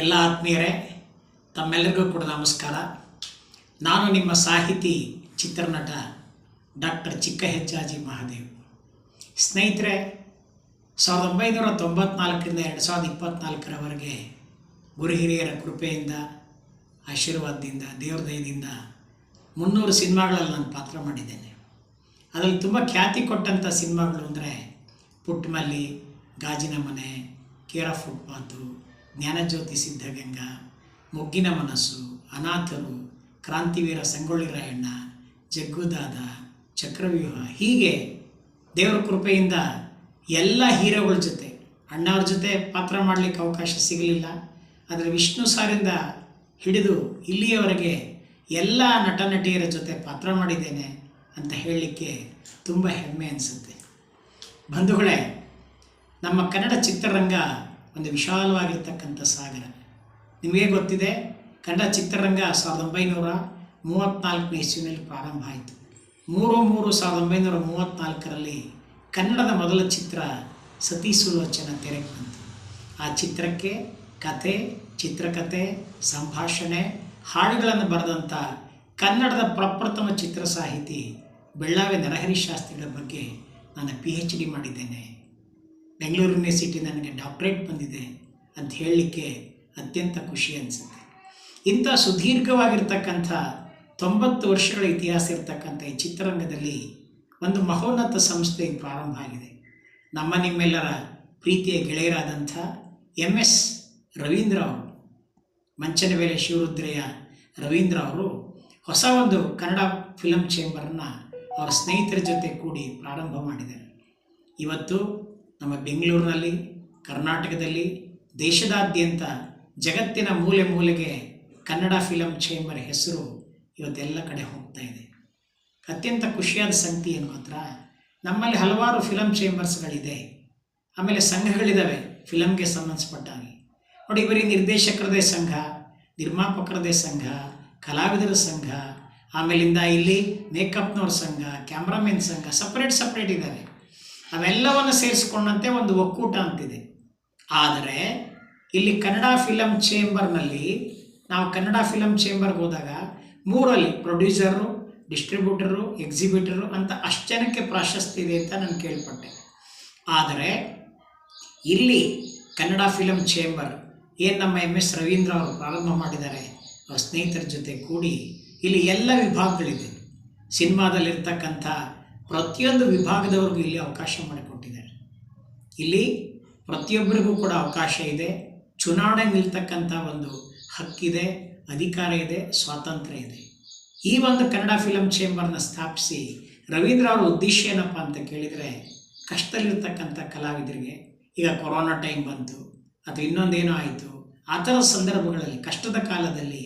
ಎಲ್ಲ ಆತ್ಮೀಯರೇ, ತಮ್ಮೆಲ್ಲರಿಗೂ ಕೂಡ ನಮಸ್ಕಾರ. ನಾನು ನಿಮ್ಮ ಸಾಹಿತಿ, ಚಿತ್ರನಟ ಡಾಕ್ಟರ್ ಚಿಕ್ಕ ಹೆಚ್ಚಾಜಿ ಮಹಾದೇವ್. ಸ್ನೇಹಿತರೆ, ಸಾವಿರದ ಒಂಬೈನೂರ ತೊಂಬತ್ನಾಲ್ಕರಿಂದ ಎರಡು ಸಾವಿರದ ಇಪ್ಪತ್ತ್ನಾಲ್ಕರವರೆಗೆ ಗುರು ಹಿರಿಯರ ಕೃಪೆಯಿಂದ, ಆಶೀರ್ವಾದದಿಂದ ದೇವ್ರ ದಯದಿಂದ ಮುನ್ನೂರು ಸಿನಿಮಾಗಳಲ್ಲಿ ನಾನು ಪಾತ್ರ ಮಾಡಿದ್ದೇನೆ. ಅದರಲ್ಲಿ ತುಂಬ ಖ್ಯಾತಿ ಕೊಟ್ಟಂಥ ಸಿನಿಮಾಗಳು ಅಂದರೆ ಪುಟ್ಟಮಲ್ಲಿ ಗಾಜಿನ ಮನೆ, ಕೇರ ಫುಟ್ಪಾತು ಜ್ಞಾನಜ್ಯೋತಿ ಸಿದ್ಧಗಂಗಾ, ಮೊಗ್ಗಿನ ಮನಸ್ಸು, ಅನಾಥರು, ಕ್ರಾಂತಿವೀರ ಸಂಗೊಳ್ಳಿ ರಾಯಣ್ಣ, ಜಗ್ಗುದಾದ, ಚಕ್ರವ್ಯೂಹ ಹೀಗೆ ದೇವರ ಕೃಪೆಯಿಂದ ಎಲ್ಲ ಹೀರೋಗಳ ಜೊತೆ, ಅಣ್ಣವ್ರ ಜೊತೆ ಪಾತ್ರ ಮಾಡಲಿಕ್ಕೆ ಅವಕಾಶ ಸಿಗಲಿಲ್ಲ. ಆದರೆ ವಿಷ್ಣು ಸಾರಿಂದ ಹಿಡಿದು ಇಲ್ಲಿಯವರೆಗೆ ಎಲ್ಲ ನಟ ನಟಿಯರ ಜೊತೆ ಪಾತ್ರ ಮಾಡಿದ್ದೇನೆ ಅಂತ ಹೇಳಲಿಕ್ಕೆ ತುಂಬ ಹೆಮ್ಮೆ ಅನಿಸುತ್ತೆ. ಬಂಧುಗಳೇ, ನಮ್ಮ ಕನ್ನಡ ಚಿತ್ರರಂಗ ಒಂದು ವಿಶಾಲವಾಗಿರ್ತಕ್ಕಂಥ ಸಾಗರ. ನಿಮಗೆ ಗೊತ್ತಿದೆ, ಕನ್ನಡ ಚಿತ್ರರಂಗ ಸಾವಿರದ ಒಂಬೈನೂರ ಮೂವತ್ತ್ನಾಲ್ಕನೇ ಇಸ್ವಿನಲ್ಲಿ ಪ್ರಾರಂಭ ಆಯಿತು. ಮೂರು ಮೂರು ಸಾವಿರದ ಒಂಬೈನೂರ ಮೂವತ್ತ್ನಾಲ್ಕರಲ್ಲಿ ಕನ್ನಡದ ಮೊದಲ ಚಿತ್ರ ಸತಿ ಸುಲೋಚನ ತೆರೆಗೆ ಬಂತು. ಆ ಚಿತ್ರಕ್ಕೆ ಕತೆ ಚಿತ್ರಕಥೆ ಸಂಭಾಷಣೆ, ಹಾಡುಗಳನ್ನು ಬರೆದಂಥ ಕನ್ನಡದ ಪ್ರಪ್ರಥಮ ಚಿತ್ರ ಸಾಹಿತಿ ಬೆಳ್ಳಾವೆ ನರಹರಿ ಶಾಸ್ತ್ರಿಗಳ ಬಗ್ಗೆ ನಾನು ಪಿ ಎಚ್ ಡಿ ಮಾಡಿದ್ದೇನೆ. ಬೆಂಗಳೂರು ಯೂನಿವರ್ಸಿಟಿ ನನಗೆ ಡಾಕ್ಟ್ರೇಟ್ ಬಂದಿದೆ ಅಂತ ಹೇಳಲಿಕ್ಕೆ ಅತ್ಯಂತ ಖುಷಿ ಅನಿಸುತ್ತೆ. ಇಂಥ ಸುದೀರ್ಘವಾಗಿರ್ತಕ್ಕಂಥ ತೊಂಬತ್ತು ವರ್ಷಗಳ ಇತಿಹಾಸ ಇರತಕ್ಕಂಥ ಈ ಚಿತ್ರರಂಗದಲ್ಲಿ ಒಂದು ಮಹೋನ್ನತ ಸಂಸ್ಥೆ ಪ್ರಾರಂಭ ಆಗಿದೆ. ನಮ್ಮ ನಿಮ್ಮೆಲ್ಲರ ಪ್ರೀತಿಯ ಗೆಳೆಯರಾದಂಥ ಎಂ ಎಸ್ ರವೀಂದ್ರ ಅವರು ಮಂಚನ ಶಿವರುದ್ರೆಯ ರವೀಂದ್ರ ಅವರು ಹೊಸ ಒಂದು ಕನ್ನಡ ಫಿಲಮ್ ಚೇಂಬರನ್ನು ಅವರ ಸ್ನೇಹಿತರ ಜೊತೆ ಕೂಡಿ ಪ್ರಾರಂಭ ಮಾಡಿದ್ದಾರೆ. ಇವತ್ತು ನಮ್ಮ ಬೆಂಗಳೂರಿನಲ್ಲಿ, ಕರ್ನಾಟಕದಲ್ಲಿ, ದೇಶದಾದ್ಯಂತ ಜಗತ್ತಿನ ಮೂಲೆ ಮೂಲೆಗೆ ಕನ್ನಡ ಫಿಲಂ ಚೇಂಬರ್ ಹೆಸರು ಇವತ್ತೆಲ್ಲ ಕಡೆ ಹೋಗ್ತಾ ಇದೆ. ಅತ್ಯಂತ ಖುಷಿಯಾದ ಸಂಗತಿ ಏನು ಮಾತ್ರ, ನಮ್ಮಲ್ಲಿ ಹಲವಾರು ಫಿಲಂ ಚೇಂಬರ್ಸ್ಗಳಿದೆ. ಆಮೇಲೆ ಸಂಘಗಳಿದ್ದಾವೆ ಫಿಲಮ್ಗೆ ಸಂಬಂಧಪಟ್ಟ ಹಾಗೆ ನೋಡಿ, ಬರೀ ನಿರ್ದೇಶಕರದೇ ಸಂಘ, ನಿರ್ಮಾಪಕರದೇ ಸಂಘ, ಕಲಾವಿದರ ಸಂಘ, ಆಮೇಲಿಂದ ಇಲ್ಲಿ ಮೇಕಪ್ನವ್ರ ಸಂಘ, ಕ್ಯಾಮ್ರಾಮೆನ್ ಸಂಘ ಸಪ್ರೇಟ್ ಸಪ್ರೇಟ್ ಇದ್ದಾವೆ ಅವೆಲ್ಲವನ್ನು ಸೇರಿಸಿಕೊಂಡಂತೆ ಒಂದು ಒಕ್ಕೂಟ ಅಂತಿದೆ. ಆದರೆ, ಇಲ್ಲಿ ಕನ್ನಡ ಫಿಲಮ್ ಚೇಂಬರ್ನಲ್ಲಿ ನಾವು ಕನ್ನಡ ಫಿಲಮ್ ಚೇಂಬರ್ಗೆ ಹೋದಾಗ ಮೂರಲ್ಲಿ ಪ್ರೊಡ್ಯೂಸರು, ಡಿಸ್ಟ್ರಿಬ್ಯೂಟರು ಎಕ್ಸಿಬಿಟರು ಅಂತ ಅಷ್ಟು ಜನಕ್ಕೆ ಪ್ರಾಶಸ್ತಿ ಇದೆ ಅಂತ ನಾನು ಕೇಳ್ಪಟ್ಟೆ. ಆದರೆ, ಇಲ್ಲಿ ಕನ್ನಡ ಫಿಲಮ್ ಚೇಂಬರ್ ಏನು ನಮ್ಮ ಎಂ ಎಸ್ ರವೀಂದ್ರ ಅವರು ಪ್ರಾರಂಭ ಮಾಡಿದ್ದಾರೆ ಅವ್ರ ಸ್ನೇಹಿತರ ಜೊತೆ ಕೂಡಿ ಇಲ್ಲಿ ಎಲ್ಲ ವಿಭಾಗಗಳಿದೆ. ಸಿನಿಮಾದಲ್ಲಿರ್ತಕ್ಕಂಥ ಪ್ರತಿಯೊಂದು ವಿಭಾಗದವ್ರಿಗೂ ಇಲ್ಲಿ ಅವಕಾಶ ಮಾಡಿಕೊಟ್ಟಿದ್ದಾರೆ. ಇಲ್ಲಿ ಪ್ರತಿಯೊಬ್ಬರಿಗೂ ಕೂಡ ಅವಕಾಶ ಇದೆ. ಚುನಾವಣೆ ನಿಲ್ತಕ್ಕಂಥ ಒಂದು ಹಕ್ಕಿದೆ ಅಧಿಕಾರ ಇದೆ, ಸ್ವಾತಂತ್ರ್ಯ ಇದೆ. ಈ ಒಂದು ಕನ್ನಡ ಫಿಲಮ್ ಚೇಂಬರ್ನ ಸ್ಥಾಪಿಸಿ ರವೀಂದ್ರ ಅವರ ಉದ್ದೇಶ ಏನಪ್ಪ ಅಂತ ಕೇಳಿದರೆ, ಕಷ್ಟದಲ್ಲಿರ್ತಕ್ಕಂಥ ಕಲಾವಿದರಿಗೆ ಈಗ ಕೊರೋನಾ ಟೈಮ್ ಬಂತು, ಅದು ಇನ್ನೊಂದೇನೋ ಆಯಿತು. ಆ ಥರ ಸಂದರ್ಭಗಳಲ್ಲಿ, ಕಷ್ಟದ ಕಾಲದಲ್ಲಿ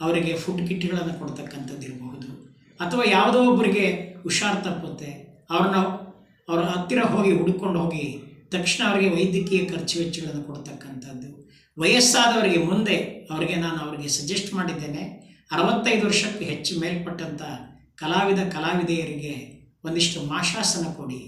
ಅವರಿಗೆ ಫುಡ್ ಕಿಟ್ಗಳನ್ನು ಕೊಡ್ತಕ್ಕಂಥದ್ದು ಇರಬಹುದು. ಅಥವಾ ಯಾವುದೋ ಒಬ್ಬರಿಗೆ ಹುಷಾರು ತಪ್ಪುತ್ತೆ. ಅವ್ರನ್ನ ಅವರ ಹತ್ತಿರ ಹೋಗಿ ಹುಡ್ಕೊಂಡು ಹೋಗಿ ತಕ್ಷಣ ಅವರಿಗೆ ವೈದ್ಯಕೀಯ ಖರ್ಚು ವೆಚ್ಚಗಳನ್ನು ಕೊಡ್ತಕ್ಕಂಥದ್ದು. ವಯಸ್ಸಾದವರಿಗೆ ಮುಂದೆ ಅವರಿಗೆ ನಾನು ಅವರಿಗೆ ಸಜೆಸ್ಟ್ ಮಾಡಿದ್ದೇನೆ, ಅರವತ್ತೈದು ವರ್ಷಕ್ಕೆ ಹೆಚ್ಚು ಮೇಲ್ಪಟ್ಟಂಥ ಕಲಾವಿದ, ಕಲಾವಿದೆಯರಿಗೆ ಒಂದಿಷ್ಟು ಮಾಶಾಸನ ಕೊಡಿ.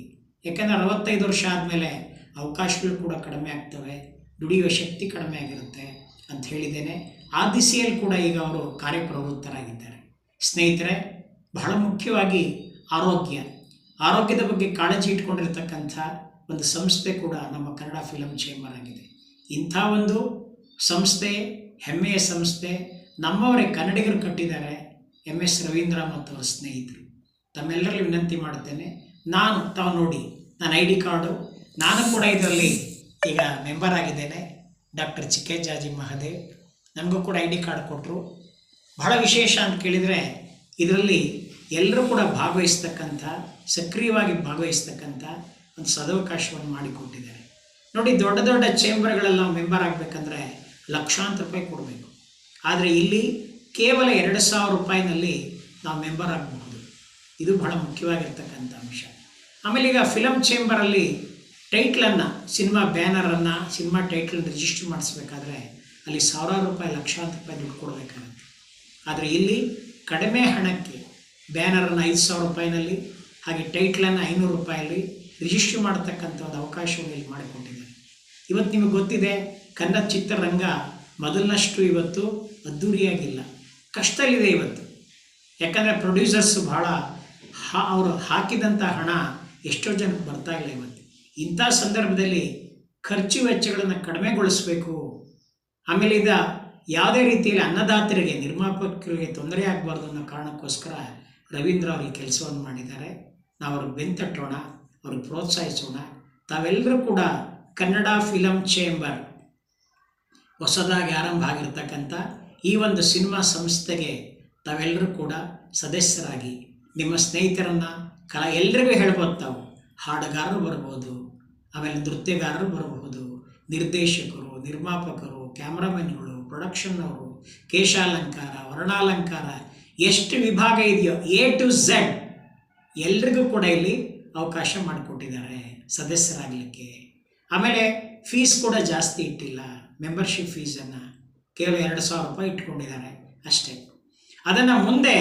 ಯಾಕೆಂದರೆ ಅರವತ್ತೈದು ವರ್ಷ ಆದಮೇಲೆ ಅವಕಾಶಗಳು ಕೂಡ ಕಡಿಮೆ ಆಗ್ತವೆ, ದುಡಿಯುವ ಶಕ್ತಿ ಕಡಿಮೆ ಆಗಿರುತ್ತೆ ಅಂತ ಹೇಳಿದ್ದೇನೆ. ಆ ದಿಸೆಯಲ್ಲಿ ಕೂಡ ಈಗ ಅವರು ಕಾರ್ಯಪ್ರವೃತ್ತರಾಗಿದ್ದಾರೆ. ಸ್ನೇಹಿತರೆ, ಬಹಳ ಮುಖ್ಯವಾಗಿ ಆರೋಗ್ಯ. ಆರೋಗ್ಯದ ಬಗ್ಗೆ ಕಾಳಜಿ ಇಟ್ಕೊಂಡಿರ್ತಕ್ಕಂಥ ಒಂದು ಸಂಸ್ಥೆ ಕೂಡ ನಮ್ಮ ಕನ್ನಡ ಫಿಲಮ್ ಚೇಂಬರ್ ಆಗಿದೆ. ಇಂಥ ಒಂದು ಸಂಸ್ಥೆ, ಹೆಮ್ಮೆಯ ಸಂಸ್ಥೆ, ನಮ್ಮವರೇ ಕನ್ನಡಿಗರು ಕಟ್ಟಿದ್ದಾರೆ ಎಂ ಎಸ್ ರವೀಂದ್ರ ಮತ್ತು ಅವರ ಸ್ನೇಹಿತರು. ತಮ್ಮೆಲ್ಲರಲ್ಲಿ ವಿನಂತಿ ಮಾಡುತ್ತೇನೆ, ನಾನು ತಾವು ನೋಡಿ ನನ್ನ ಐ ಡಿ ಕಾರ್ಡು, ನಾನು ಕೂಡ ಇದರಲ್ಲಿ ಈಗ ಮೆಂಬರ್ ಆಗಿದ್ದೇನೆ, ಡಾಕ್ಟರ್ ಚಿಕ್ಕೇಜಾಜಿ ಮಹದೇವ್. ನನಗೂ ಕೂಡ ಐ ಡಿ ಕಾರ್ಡ್ ಕೊಟ್ಟರು ಬಹಳ ವಿಶೇಷ ಅಂತ ಕೇಳಿದರೆ ಇದರಲ್ಲಿ ಎಲ್ಲರೂ ಕೂಡ ಭಾಗವಹಿಸ್ತಕ್ಕಂಥ, ಸಕ್ರಿಯವಾಗಿ ಭಾಗವಹಿಸ್ತಕ್ಕಂಥ ಒಂದು ಸದವಕಾಶವನ್ನು ಮಾಡಿಕೊಟ್ಟಿದ್ದಾರೆ. ನೋಡಿ, ದೊಡ್ಡ ದೊಡ್ಡ ಚೇಂಬರ್ಗಳೆಲ್ಲ ನಾವು ಮೆಂಬರ್ ಆಗಬೇಕಂದ್ರೆ ಲಕ್ಷಾಂತರ ರೂಪಾಯಿ ಕೊಡಬೇಕು. ಆದರೆ ಇಲ್ಲಿ ಕೇವಲ ಎರಡು ಸಾವಿರ ರೂಪಾಯಿನಲ್ಲಿ ನಾವು ಮೆಂಬರ್ ಆಗಬಹುದು. ಇದು ಬಹಳ ಮುಖ್ಯವಾಗಿರ್ತಕ್ಕಂಥ ಅಂಶ. ಆಮೇಲೆ ಈಗ ಫಿಲಮ್ ಚೇಂಬರಲ್ಲಿ ಟೈಟ್ಲನ್ನು ಸಿನಿಮಾ ಬ್ಯಾನರನ್ನು ಸಿನಿಮಾ ಟೈಟ್ಲನ್ನು ರಿಜಿಸ್ಟರ್ ಮಾಡಿಸ್ಬೇಕಾದ್ರೆ ಅಲ್ಲಿ ಸಾವಿರಾರು ರೂಪಾಯಿ, ಲಕ್ಷಾಂತರ ರೂಪಾಯಿ ದುಡ್ಡು ಕೊಡಬೇಕಾಗುತ್ತೆ. ಆದರೆ ಇಲ್ಲಿ ಕಡಿಮೆ ಹಣಕ್ಕೆ ಬ್ಯಾನರನ್ನು ಐದು ಸಾವಿರ ರೂಪಾಯಿನಲ್ಲಿ, ಹಾಗೆ ಟೈಟ್ಲನ್ನು ಐನೂರು ರೂಪಾಯಲ್ಲಿ ರಿಜಿಸ್ಟ್ರ್ ಮಾಡತಕ್ಕಂಥ ಒಂದು ಅವಕಾಶವನ್ನು ಇಲ್ಲಿ ಮಾಡಿಕೊಟ್ಟಿದ್ದಾರೆ. ಇವತ್ತು ನಿಮಗೆ ಗೊತ್ತಿದೆ, ಕನ್ನಡ ಚಿತ್ರರಂಗ ಮೊದಲಿನಷ್ಟು ಇವತ್ತು ಅದ್ಧೂರಿಯಾಗಿಲ್ಲ ಇದೆ ಇವತ್ತು. ಯಾಕಂದರೆ ಪ್ರೊಡ್ಯೂಸರ್ಸ್ ಭಾಳ ಹಾ, ಅವರು ಹಾಕಿದಂಥ ಹಣ ಎಷ್ಟೋ ಜನಕ್ಕೆ ಬರ್ತಾ ಇಲ್ಲ ಇವತ್ತು. ಇಂಥ ಸಂದರ್ಭದಲ್ಲಿ ಖರ್ಚು ವೆಚ್ಚಗಳನ್ನು ಕಡಿಮೆಗೊಳಿಸಬೇಕು. ಆಮೇಲೆ ಇದ ಯಾವುದೇ ರೀತಿಯಲ್ಲಿ ಅನ್ನದಾತರಿಗೆ, ನಿರ್ಮಾಪಕರಿಗೆ ತೊಂದರೆ ಆಗಬಾರ್ದು ಅನ್ನೋ ಕಾರಣಕ್ಕೋಸ್ಕರ ರವೀಂದ್ರ ಅವರು ಈ ಕೆಲಸವನ್ನು ಮಾಡಿದ್ದಾರೆ. ನಾವು ಅವ್ರಿಗೆ ಬೆಂತಟ್ಟೋಣ, ಅವ್ರಿಗೆ ಪ್ರೋತ್ಸಾಹಿಸೋಣ. ತಾವೆಲ್ಲರೂ ಕೂಡ ಕನ್ನಡ ಫಿಲಮ್ ಚೇಂಬರ್ ಹೊಸದಾಗಿ ಆರಂಭ ಆಗಿರ್ತಕ್ಕಂಥ ಈ ಒಂದು ಸಿನಿಮಾ ಸಂಸ್ಥೆಗೆ ತಾವೆಲ್ಲರೂ ಕೂಡ ಸದಸ್ಯರಾಗಿ ನಿಮ್ಮ ಸ್ನೇಹಿತರನ್ನು ಕಲಾ, ಎಲ್ರಿಗೂ ಹೇಳ್ಬೋದು ತಾವು ಹಾಡುಗಾರರು ಬರ್ಬೋದು, ಆಮೇಲೆ ನೃತ್ಯಗಾರರು ಬರಬಹುದು ನಿರ್ದೇಶಕರು, ನಿರ್ಮಾಪಕರು, ಕ್ಯಾಮ್ರಾಮನ್ಗಳು, ಪ್ರೊಡಕ್ಷನ್ನವರು, ಕೇಶಾಲಂಕಾರ, ವರ್ಣಾಲಂಕಾರ ಎಷ್ಟು ವಿಭಾಗ ಇದೆಯೋ ಎ ಟು ಝೆಡ್ ಎಲ್ರಿಗೂ ಕೂಡ ಇಲ್ಲಿ ಅವಕಾಶ ಮಾಡಿಕೊಟ್ಟಿದ್ದಾರೆ ಸದಸ್ಯರಾಗಲಿಕ್ಕೆ. ಆಮೇಲೆ ಫೀಸ್ ಕೂಡ ಜಾಸ್ತಿ ಇಟ್ಟಿಲ್ಲ. ಮೆಂಬರ್ಶಿಪ್ ಫೀಸನ್ನು ಕೇವಲ ಎರಡು ಸಾವಿರ ರೂಪಾಯಿ ಇಟ್ಕೊಂಡಿದ್ದಾರೆ ಅಷ್ಟೇ. ಅದನ್ನು ಮುಂದೆ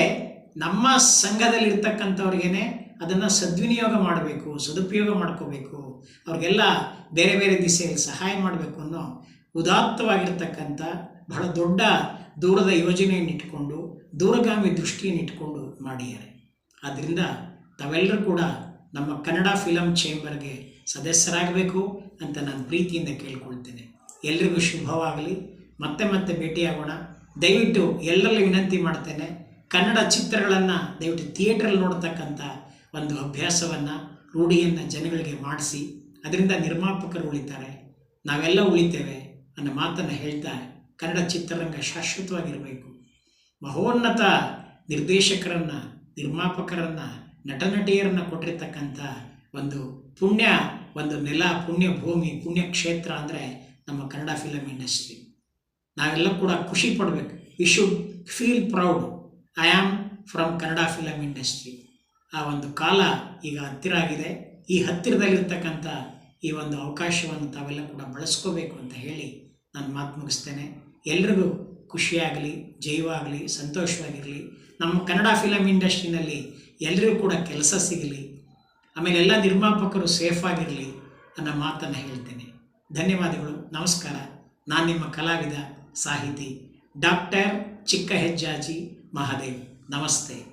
ನಮ್ಮ ಸಂಘದಲ್ಲಿರ್ತಕ್ಕಂಥವ್ರಿಗೇ ಅದನ್ನು ಸದ್ವಿನಿಯೋಗ ಮಾಡಬೇಕು, ಸದುಪಯೋಗ ಮಾಡ್ಕೋಬೇಕು, ಅವ್ರಿಗೆಲ್ಲ ಬೇರೆ ಬೇರೆ ದಿಸೆಯಲ್ಲಿ ಸಹಾಯ ಮಾಡಬೇಕು ಅನ್ನೋ ಉದಾತ್ತವಾಗಿರ್ತಕ್ಕಂಥ ಬಹಳ ದೊಡ್ಡ ದೂರದ ಯೋಜನೆಯನ್ನು ಇಟ್ಕೊಂಡು ದೂರಗಾಮಿ ದೃಷ್ಟಿಯನ್ನು ಇಟ್ಕೊಂಡು ಮಾಡಿದ್ದಾರೆ. ಆದ್ದರಿಂದ ತಾವೆಲ್ಲರೂ ಕೂಡ ನಮ್ಮ ಕನ್ನಡ ಫಿಲಮ್ ಚೇಂಬರ್ಗೆ ಸದಸ್ಯರಾಗಬೇಕು ಅಂತ ನಾನು ಪ್ರೀತಿಯಿಂದ ಕೇಳ್ಕೊಳ್ತೇನೆ. ಎಲ್ರಿಗೂ ಶುಭವಾಗಲಿ. ಮತ್ತೆ ಮತ್ತೆ ಭೇಟಿಯಾಗೋಣ. ದಯವಿಟ್ಟು ಎಲ್ಲರಲ್ಲಿ ವಿನಂತಿ ಮಾಡ್ತೇನೆ, ಕನ್ನಡ ಚಿತ್ರಗಳನ್ನು ದಯವಿಟ್ಟು ಥಿಯೇಟ್ರಲ್ಲಿ ನೋಡ್ತಕ್ಕಂಥ ಒಂದು ಅಭ್ಯಾಸವನ್ನು ರೂಢಿಯನ್ನು ಜನಗಳಿಗೆ ಮಾಡಿಸಿ, ಅದರಿಂದ ನಿರ್ಮಾಪಕರು ಉಳಿತಾರೆ. ನಾವೆಲ್ಲ ಉಳಿತೇವೆ ಅನ್ನೋ ಮಾತನ್ನು ಹೇಳ್ತಾ ಕನ್ನಡ ಚಿತ್ರರಂಗ ಶಾಶ್ವತವಾಗಿರಬೇಕು. ಮಹೋನ್ನತ ನಿರ್ದೇಶಕರನ್ನು, ನಿರ್ಮಾಪಕರನ್ನು, ನಟನಟಿಯರನ್ನು ಕೊಟ್ಟಿರ್ತಕ್ಕಂಥ ಒಂದು ಪುಣ್ಯ, ಒಂದು ನೆಲ, ಪುಣ್ಯ ಭೂಮಿ, ಪುಣ್ಯ ಕ್ಷೇತ್ರ ಅಂದರೆ ನಮ್ಮ ಕನ್ನಡ ಫಿಲಮ್ ಇಂಡಸ್ಟ್ರಿ ನಾವೆಲ್ಲ ಕೂಡ ಖುಷಿ ಪಡಬೇಕು. We should feel proud I am from Kannada film industry ಆ ಒಂದು ಕಾಲ ಈಗ ಹತ್ತಿರ ಆಗಿದೆ ಈ ಹತ್ತಿರದಲ್ಲಿರ್ತಕ್ಕಂಥ ಈ ಒಂದು ಅವಕಾಶವನ್ನು ತಾವೆಲ್ಲ ಕೂಡ ಬಳಸ್ಕೋಬೇಕು ಅಂತ ಹೇಳಿ ನಾನು ಮಾತು ಮುಗಿಸ್ತೇನೆ. ಎಲ್ರಿಗೂ ಖುಷಿಯಾಗಲಿ, ಜೈವಾಗಲಿ, ಸಂತೋಷವಾಗಿರಲಿ. ನಮ್ಮ ಕನ್ನಡ ಫಿಲಮ್ ಇಂಡಸ್ಟ್ರಿನಲ್ಲಿ ಎಲ್ಲರಿಗೂ ಕೂಡ ಕೆಲಸ ಸಿಗಲಿ, ಆಮೇಲೆ ಎಲ್ಲ ನಿರ್ಮಾಪಕರು ಸೇಫ್ ಆಗಿರಲಿ ಅನ್ನೋ ಮಾತನ್ನು ಹೇಳ್ತೇನೆ. ಧನ್ಯವಾದಗಳು, ನಮಸ್ಕಾರ. ನಾನು ನಿಮ್ಮ ಕಲಾವಿದ ಸಾಹಿತಿ ಡಾಕ್ಟರ್ ಚಿಕ್ಕ ಹೆಜ್ಜಾಜಿ ಮಹಾದೇವ್. ನಮಸ್ತೆ.